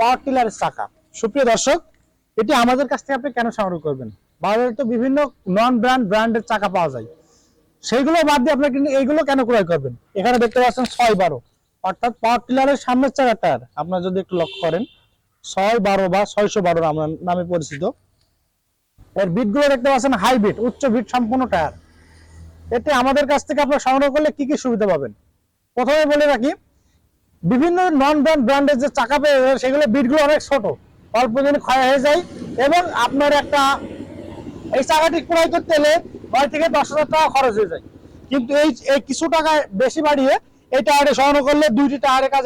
পাওয়ার টিলারের চাকা সুপ্রিয় দর্শক, এটি আমাদের কাছ থেকে আপনি কেন সংগ্রহ করবেন? বাজারে তো বিভিন্ন নন ব্র্যান্ড ব্র্যান্ডের চাকা পাওয়া যায়। সেইগুলো বাদ দিয়ে আপনি কিন্তু এইগুলো কেন ক্রয় করবেন? এখানে দেখতে পাচ্ছেন ছয় বারো। অর্থাৎ পাওয়ার টিলারের সামনের চাকাটার আপনারা যদি একটু লক্ষ্য করেন, ছয় বারো বা ছয়শো বারো নামে পরিচিত। এর বিটগুলো দেখতে পাচ্ছেন হাই বিট উচ্চ বিট সম্পূর্ণ টায়ার। এতে আমাদের কাছ থেকে আপনারা সংগ্রহ করলে কি কি সুবিধা পাবেন? প্রথমে বলে রাখি বিভিন্ন নন ব্র্যান্ড ব্র্যান্ডের যে চাকা পেয়ে সেগুলো বিটগুলো অনেক ছোট। অল্প দিনে ক্ষয় হয়ে যায়, এবং আপনার একটা, এই চাকাটি ক্রয় করতে গেলে নয় থেকে দশ হাজার টাকা খরচ হয়ে যায়। কিন্তু এই এই কিছু টাকা বেশি বাড়িয়ে এই টায়ারে সরানো করলে দুইটি টায়ারের কাজ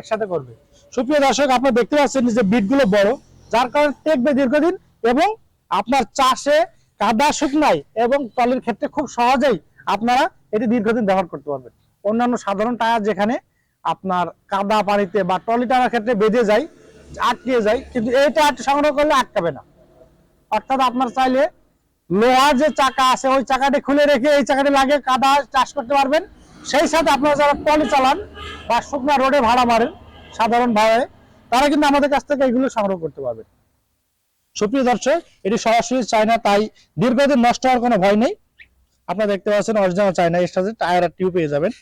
একসাথে করবে। সুপ্রিয় দর্শক, আপনারা দেখতে পাচ্ছেন যে বিটগুলো বড়, যার কারণে টেকবে দীর্ঘদিন, এবং আপনার চাষে কাদা শুকনাই এবং তলের ক্ষেত্রে খুব সহজেই আপনারা এটি দীর্ঘদিন ব্যবহার করতে পারবেন। অন্যান্য সাধারণ টায়ার যেখানে আপনার কাদা পানিতে বা টলি টানার ক্ষেত্রে বেঁধে যায়, আটকে যায়, কিন্তু এই টায়ারটি সংগ্রহ করলে আটকাবে না। অর্থাৎ আপনার চাইলে লোহার যে চাকা আছে, ওই চাকাটি খুলে রেখে এই চাকাটি লাগে কাদা চাষ করতে পারবেন। সেই সাথে আপনারা যারা টলি চালান বা শুকনা রোডে ভাড়া মারেন, সাধারণ ভাড়ায়, তারা কিন্তু আমাদের কাছ থেকে এগুলো সংগ্রহ করতে পারবেন সুপ্রিয় দর্শক, এটি সরাসরি চায়না, তাই দীর্ঘদিন নষ্ট হওয়ার কোনো ভয় নেই। আপনারা দেখতে পাচ্ছেন অরিজিনাল চায়না এর সাথে টায়ার আর টিউব পেয়ে যাবেন।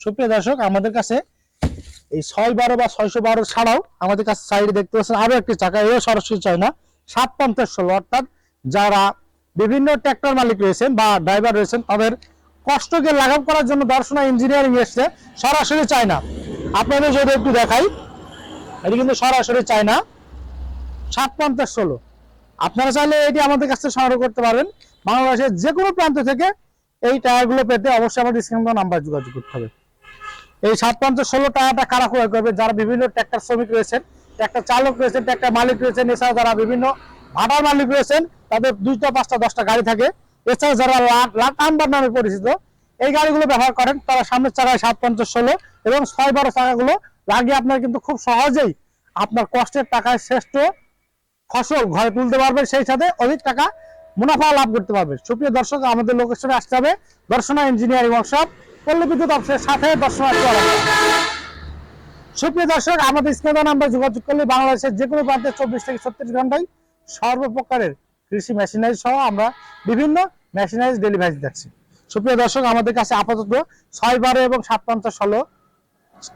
সুপ্রিয় দর্শক, আমাদের কাছে এই ছয় বারো বা ছয়শো বারো ছাড়াও আমাদের কাছে সাইডে দেখতে পাচ্ছেন আরও একটি চাকা, এও সরাসরি চায়না, সাত পঞ্চাশ ষোলো, অর্থাৎ যারা বিভিন্ন ট্র্যাক্টর মালিক রয়েছেন বা ড্রাইভার রয়েছেন, তাদের কষ্টকে লাঘব করার জন্য দর্শনা ইঞ্জিনিয়ারিং এসছে, সরাসরি চায়না। আপনাদের যদি একটু দেখাই, এটি কিন্তু সরাসরি চায়না, সাত পঞ্চাশ ষোলো। আপনারা চাইলে এটি আমাদের কাছে সংগ্রহ করতে পারবেন বাংলাদেশের যে কোনো প্রান্ত থেকে এই টায়ারগুলো পেতে অবশ্যই আমাদের স্ক্রিন নাম্বার যোগাযোগ করতে হবে। এই সাত পঞ্চাশ ষোলো টাকাটা কারা ক্রয় করবে? যারা বিভিন্ন ট্র্যাক্টর শ্রমিক রয়েছেন ট্র্যাক্টর চালক রয়েছেন ট্র্যাক্টর মালিক রয়েছেন এছাড়া যারা বিভিন্ন ভাটার মালিক রয়েছেন, তাদের দুইটা, পাঁচটা, দশটা গাড়ি থাকে। এছাড়া যারা লাট নাম্বার নামে পরিচিত, এই গাড়িগুলো ব্যবহার করেন, তারা সামনের চাকায় সাত পঞ্চাশ ষোলো এবং ছয় বারো চাকাগুলো লাগিয়ে আপনার কিন্তু খুব সহজেই আপনার কষ্টের টাকায় শ্রেষ্ঠ ফসল ঘরে তুলতে পারবেন। সেই সাথে অধিক টাকা মুনাফা লাভ করতে পারবেন। সুপ্রিয় দর্শক, আমাদের লোকেশনে আসতে হবে। দর্শনা ইঞ্জিনিয়ারিং ওয়ার্কশপ পল্লী বিদ্যুৎ অফিসের সাথে দর্শনা চলা সুপ্রিয় দর্শক, আমাদের স্ক্রিনে নাম্বার যোগাযোগ করলে বাংলাদেশের যে কোনো প্রান্তে চব্বিশ থেকে ছত্রিশ ঘন্টায় সর্বপ্রকারের কৃষি মেশিনারি সহ আমরা বিভিন্ন মেশিনারিজ ডেলিভারি দিচ্ছি সুপ্রিয় দর্শক, আমাদের কাছে আপাতত ছয় বারো এবং সাত পঞ্চাশ ষোলো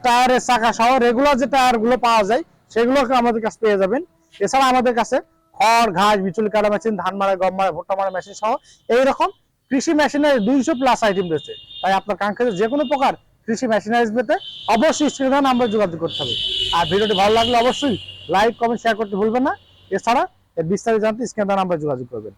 টায়ারের চাকা সহ রেগুলার যে টায়ারগুলো পাওয়া যায়, সেগুলোকে আমাদের কাছে পেয়ে যাবেন। এছাড়া আমাদের কাছে খড়, ঘাস, বিচুলি, কাটা মেশিন ধান মারা গম মারা ভুট্টা মারা মেশিন সহ এইরকম কৃষি মেশিনের দুইশো প্লাস আইটেম রয়েছে। তাই আপনার কাঙ্ক্ষিত যে কোনো প্রকার কৃষি মেশিনারিজ পেতে অবশ্যই স্ক্রিনে আমরা যোগাযোগ করতে হবে। আর ভিডিওটি ভালো লাগলে অবশ্যই লাইক কমেন্ট শেয়ার করতে ভুলবেন না। এছাড়া বিস্তারিত জানতে স্ক্রিনে আমরা যোগাযোগ করবেন।